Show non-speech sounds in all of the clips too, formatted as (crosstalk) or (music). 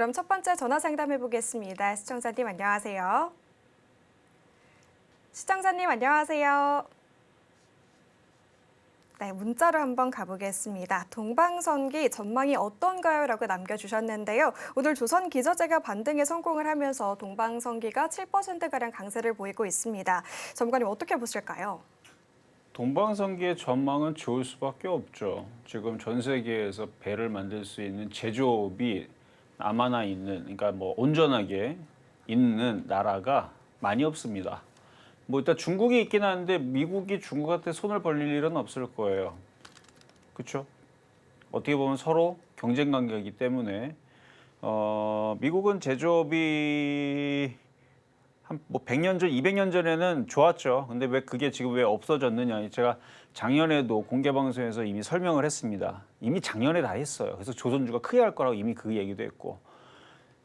그럼 첫 번째 전화 상담해 보겠습니다. 시청자님 안녕하세요. 시청자님 안녕하세요. 네, 문자로 한번 가보겠습니다. 동방선기 전망이 어떤가요? 라고 남겨주셨는데요. 오늘 조선 기저제가 반등에 성공을 하면서 동방선기가 7%가량 강세를 보이고 있습니다. 전문가님 어떻게 보실까요? 동방선기의 전망은 좋을 수밖에 없죠. 지금 전 세계에서 배를 만들 수 있는 제조업이 남아나 있는, 그러니까 뭐 온전하게 있는 나라가 많이 없습니다. 뭐 일단 중국이 있긴 한데 미국이 중국한테 손을 벌릴 일은 없을 거예요. 그렇죠? 어떻게 보면 서로 경쟁 관계이기 때문에 어, 미국은 제조업이 한뭐 100년 전, 200년 전에는 좋았죠. 근데 왜 그게 지금 왜 없어졌느냐? 제가 작년에도 공개 방송에서 이미 설명을 했습니다. 이미 작년에 다 했어요. 그래서 조선주가 크게 할 거라고 이미 그 얘기도 했고.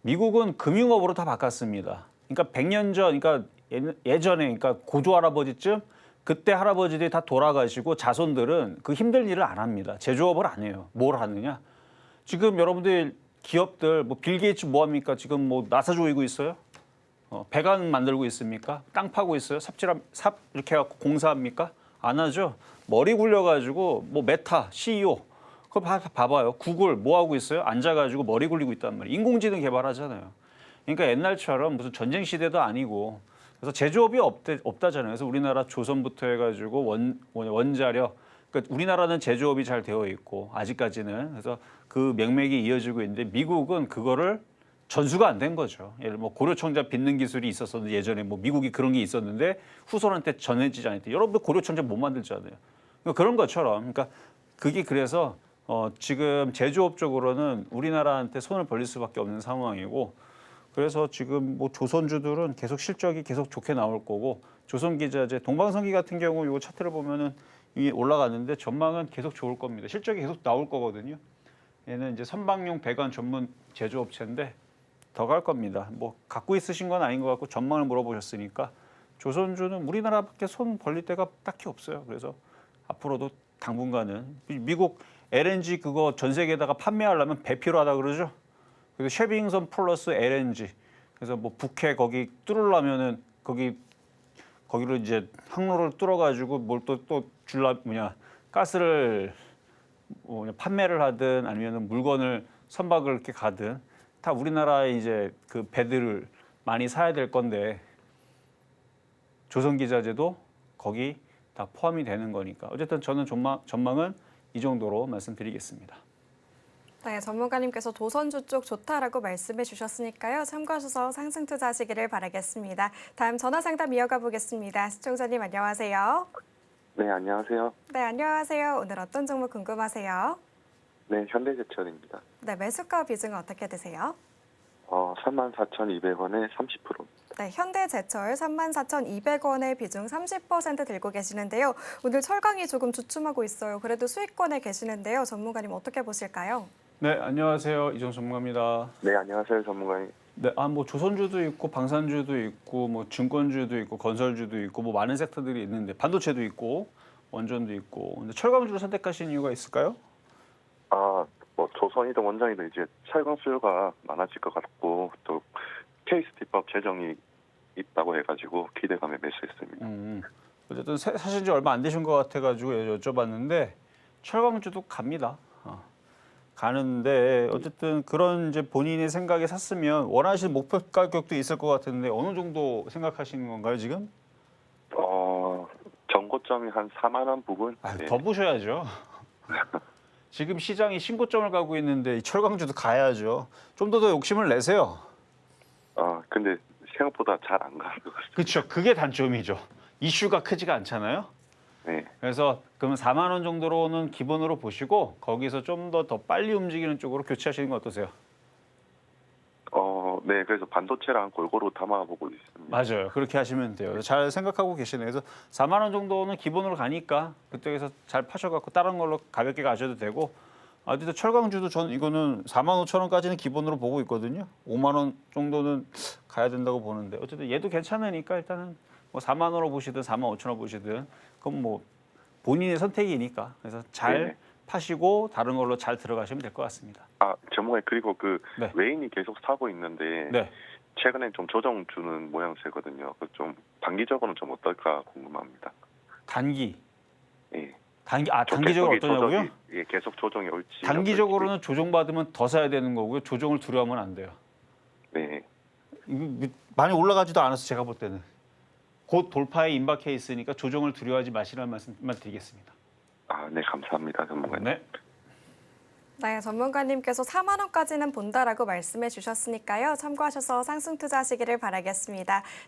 미국은 금융업으로 다 바꿨습니다. 그러니까 100년 전, 그러니까 예- 예전에 그러니까 고조 할아버지쯤 그때 할아버지들이 다 돌아가시고 자손들은 그 힘든 일을 안 합니다. 제조업을 안 해요. 뭘 하느냐? 지금 여러분들 기업들 뭐 빌 게이츠 뭐 합니까? 지금 뭐 나사 조이고 있어요? 어, 배관 만들고 있습니까? 땅 파고 있어요? 삽질함 삽 이렇게 해갖고 공사합니까? 안 하죠. 머리 굴려가지고 뭐 메타 CEO 그거 봐, 봐봐요. 구글 뭐 하고 있어요? 앉아가지고 머리 굴리고 있단 말이에요. 인공지능 개발하잖아요. 그러니까 옛날처럼 무슨 전쟁 시대도 아니고 그래서 제조업이 없대, 없다잖아요. 그래서 우리나라 조선부터 해가지고 원, 원- 원자력 그러니까 우리나라는 제조업이 잘 되어 있고 아직까지는 그래서 그 명맥이 이어지고 있는데 미국은 그거를 전수가 안 된 거죠. 예를 뭐 고려청자 빚는 기술이 있었었는데 예전에 뭐 미국이 그런 게 있었는데 후손한테 전해지지 않았대. 여러분들 고려청자 못 만들잖아요. 그러니까 그런 것처럼 그러니까 그게 그래서 어 지금 제조업 쪽으로는 우리나라한테 손을 벌릴 수밖에 없는 상황이고 그래서 지금 뭐 조선주들은 계속 실적이 계속 좋게 나올 거고 조선기자재 동방선기 같은 경우 요 차트를 보면은 이미 올라갔는데 전망은 계속 좋을 겁니다. 실적이 계속 나올 거거든요. 얘는 이제 선박용 배관 전문 제조업체인데 더 갈 겁니다. 뭐 갖고 있으신 건 아닌 것 같고 전망을 물어보셨으니까 조선주는 우리나라밖에 손 벌릴 데가 딱히 없어요. 그래서 앞으로도 당분간은 미- 미국 LNG 그거 전 세계에다가 판매하려면 배 필요하다 그러죠. 그래서 쉐빙선 플러스 LNG 그래서 뭐 북해 거기 뚫으려면은 거기 거기로 이제 항로를 뚫어가지고 뭘 또 또 줄라 뭐냐 가스를 뭐 판매를 하든 아니면 물건을 선박을 이렇게 가든 다 우리나라에 이제 그 배들을 많이 사야 될 건데 조선기자재도 거기 다 포함이 되는 거니까 어쨌든 저는 전망, 전망은 이 정도로 말씀드리겠습니다. 네, 전문가님께서 도선주 쪽 좋다라고 말씀해 주셨으니까요. 참고하셔서 상승 투자하시기를 바라겠습니다. 다음 전화 상담 이어가 보겠습니다. 시청자님 안녕하세요. 네, 안녕하세요. 네, 안녕하세요. 오늘 어떤 종목 궁금하세요? 네, 현대제철입니다. 네, 매수가 비중은 어떻게 되세요? 어, 34,200원에 30%. 네, 현대제철 34,200원의 비중 30% 들고 계시는데요. 오늘 철강이 조금 주춤하고 있어요. 그래도 수익권에 계시는데요. 전문가님 어떻게 보실까요? 네, 안녕하세요. 이종 전문가입니다. 네, 안녕하세요, 전문가님. 네, 아 뭐 조선주도 있고 방산주도 있고 뭐 증권주도 있고 건설주도 있고 뭐 많은 섹터들이 있는데 반도체도 있고 원전도 있고 근데 철강주를 선택하신 이유가 있을까요? 아, 뭐 조선이든 원전이든 이제 철강 수요가 많아질 것 같고 또 K스티법 제정이 있다고 해가지고 기대감에 매수했습니다. 음, 어쨌든 사- 사신 지 얼마 안 되신 것 같아가지고 여쭤봤는데 철강주도 갑니다. 어. 가는데 어쨌든 그런 이제 본인의 생각에 샀으면 원하시는 목표 가격도 있을 것 같은데 어느 정도 생각하시는 건가요 지금? 어, 정고점이 한 4만 원 부분. 아, 네. 더 보셔야죠. (laughs) 지금 시장이 신고점을 가고 있는데 이 철강주도 가야죠. 좀 더 더 욕심을 내세요. 어, 근데 생각보다 잘 안 가는 것. 그렇죠. 그게 단점이죠. 이슈가 크지가 않잖아요. 네, 그래서 그러면 4만 원 정도로는 기본으로 보시고 거기서 좀 더 더 빨리 움직이는 쪽으로 교체하시는 거 어떠세요? 어, 네, 그래서 반도체랑 골고루 담아보고 있습니다. 맞아요. 그렇게 하시면 돼요. 잘 생각하고 계시네요. 그래서 4만 원 정도는 기본으로 가니까 그쪽에서 잘 파셔갖고 다른 걸로 가볍게 가셔도 되고 어쨌든 철강주도 전 이거는 4만 5천 원까지는 기본으로 보고 있거든요. 5만 원 정도는 가야 된다고 보는데 어쨌든 얘도 괜찮으니까 일단은 뭐 4만 원으로 보시든 4만 5천 원 보시든 그건 뭐 본인의 선택이니까 그래서 잘 네. 파시고 다른 걸로 잘 들어가시면 될 것 같습니다. 아 전문가 그리고 그 네. 외인이 계속 사고 있는데 네. 최근에 좀 조정 주는 모양새거든요. 그 좀 단기적으로는 좀 어떨까 궁금합니다. 단기 예. 단기 아좀 단기적으로 어떠냐고요? 조정이- 예, 계속 조정이 올지. 단기적으로는 조정 받으면 더 사야 되는 거고요. 조정을 두려워하면 안 돼요. 네. 많이 올라가지도 않아서 제가 볼 때는 곧 돌파에 임박해 있으니까 조정을 두려워하지 마시라는 말씀만 드리겠습니다. 아, 네 감사합니다 전문가님. 네. 네, 전문가님께서 4만 원까지는 본다라고 말씀해 주셨으니까요. 참고하셔서 상승 투자하시기를 바라겠습니다.